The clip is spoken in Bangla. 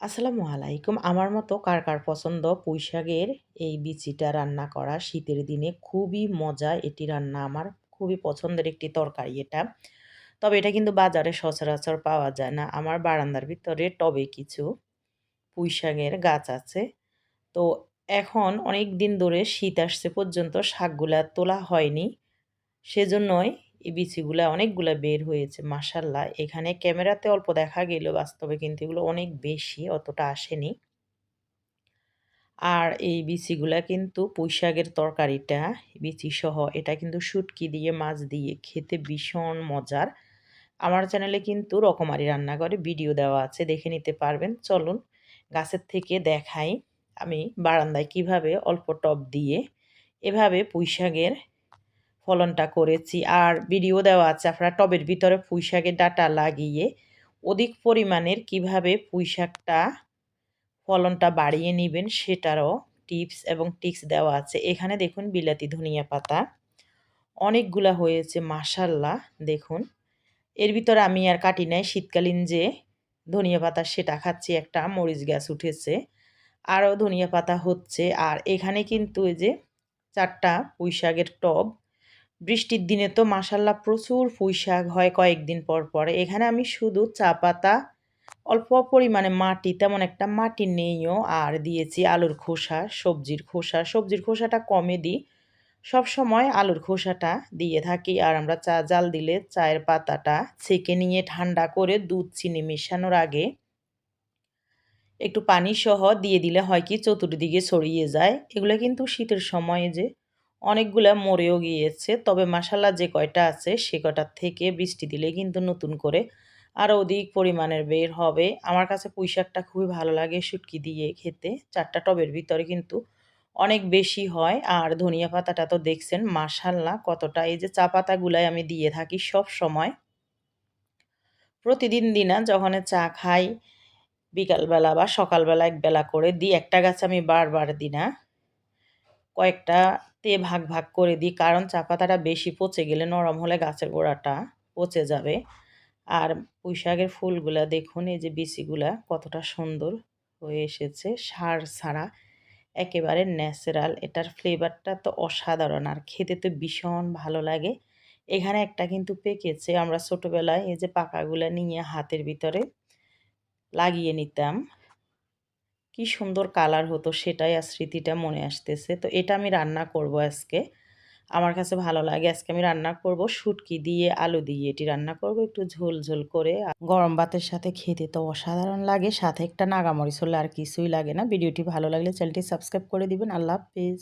আসসালামু আলাইকুম। আমার মতো কার, কার পছন্দ পুঁইশাকের এই বিচিটা রান্না করা শীতের দিনে খুবই মজা এটি রান্না আমার খুবই পছন্দের একটি তরকারি এটা। তবে এটা কিন্তু বাজারে সচরাচর পাওয়া যায় না। আমার বারান্দার ভিতরে টবে কিছু পুঁইশাকের গাছ আছে। তো এখন অনেক দিন ধরে শীত আসছে পর্যন্ত শাকগুলা তোলা হয়নি। সেজন্যই এই বিচিগুলা অনেকগুলা বের হয়েছে, মাশাল্লাহ। এখানে ক্যামেরাতে অল্প দেখা গেলেও বাস্তবে কিন্তু এগুলো অনেক বেশি, অতটা আসেনি। আর এই বিচিগুলা কিন্তু পুঁইশাকের তরকারিটা বিচি সহ এটা কিন্তু শুটকি দিয়ে, মাছ দিয়ে খেতে ভীষণ মজার। আমার চ্যানেলে কিন্তু রকমারি রান্না রান্নাঘরে ভিডিও দেওয়া আছে, দেখে নিতে পারবেন। চলুন, গাছের থেকে দেখাই আমি বারান্দায় কীভাবে অল্প টব দিয়ে এভাবে পুঁইশাকের ফলনটা করেছি। আর ভিডিও দেওয়া আছে, আপনারা টবের ভিতরে পুঁই শাকের ডাটা লাগিয়ে অধিক পরিমাণের কীভাবে পুঁই শাকটা ফলনটা বাড়িয়ে নেবেন সেটারও টিপস এবং টিক্স দেওয়া আছে। এখানে দেখুন বিলাতি ধনিয়া পাতা, অনেকগুলা হয়েছে মাসাল্লাহ দেখুন। এর ভিতরে আমি আর কাটি নাই, শীতকালীন যে ধনিয়া পাতা সেটা খাচ্ছি, একটা মরিচ গাছ উঠেছে, আরও ধনিয়া পাতা হচ্ছে। আর এখানে কিন্তু এই যে চারটা পুঁই শাকের টব বৃষ্টির দিনে তো মাসাল্লাহ প্রচুর পুঁই শাক হয় কয়েকদিন পর পরে। এখানে আমি শুধু চা পাতা, অল্প পরিমাণে মাটি, তেমন একটা মাটি নেইও। আর দিয়েছি আলুর খোসা, সবজির খোসা। সবজির খোসাটা কমে দিই। সব সময় আলুর খোসাটা দিয়ে থাকি। আর আমরা চা জাল দিলে চায়ের পাতাটা ছেঁকে নিয়ে ঠান্ডা করে দুধ, চিনি মেশানোর আগে একটু পানি সহ দিয়ে দিলে হয় কি, চতুর্দিকে ছড়িয়ে যায়। এগুলো কিন্তু শীতের সময়ে যে অনেকগুলা মরেও গিয়েছে। তবে মাসাল্লা যে কয়টা আছে, সে কয়টার থেকে বৃষ্টি দিলে কিন্তু নতুন করে আরও অধিক পরিমাণের বের হবে। আমার কাছে পুঁই শাকটা খুবই ভালো লাগে শুটকি দিয়ে খেতে। চারটা টবের ভিতরে কিন্তু অনেক বেশি হয়। আর ধনিয়া পাতাটা তো দেখছেন মাসাল্লা কতটা। এই যে চা পাতাগুলাই আমি দিয়ে থাকি সব সময়। প্রতিদিন দিনা যখন চা খাই, বিকালবেলা বা সকালবেলা এক বেলা করে দিই। একটা গাছ আমি বারবার দিই না কয়েকটা তে ভাগ ভাগ করে দিই। কারণ চা পাতাটা বেশি পচে গেলে নরম হলে গাছের গোড়াটা পচে যাবে। আর পুঁই শাকের ফুলগুলা দেখুন, এই যে বিচিগুলা কতটা সুন্দর হয়ে এসেছে। সার ছাড়া একেবারে ন্যাচারাল। এটার ফ্লেভারটা তো অসাধারণ। আর খেতে তো ভীষণ ভালো লাগে। এখানে একটা কিন্তু পেকেছে। আমরা ছোটোবেলায় এই যে পাকাগুলা নিয়ে হাতের ভিতরে লাগিয়ে নিতাম। কি সুন্দর কালার হতো সেটাই আর স্মৃতিটা মনে আসতেছে। তো এটা আমি রান্না করব আজকে। আমার কাছে ভালো লাগে। আজকে আমি রান্না করব শুটকি দিয়ে আলু দিয়ে। এটি রান্না করব একটু ঝোল ঝোল করে। গরম ভাতের সাথে খেতে তো অসাধারণ লাগে। সাথে একটা নাগামরিচ হলে আর কিছুই লাগে না। ভিডিওটি ভালো লাগলে চ্যানেলটি সাবস্ক্রাইব করে দিবেন। আল্লাহ হাফিজ।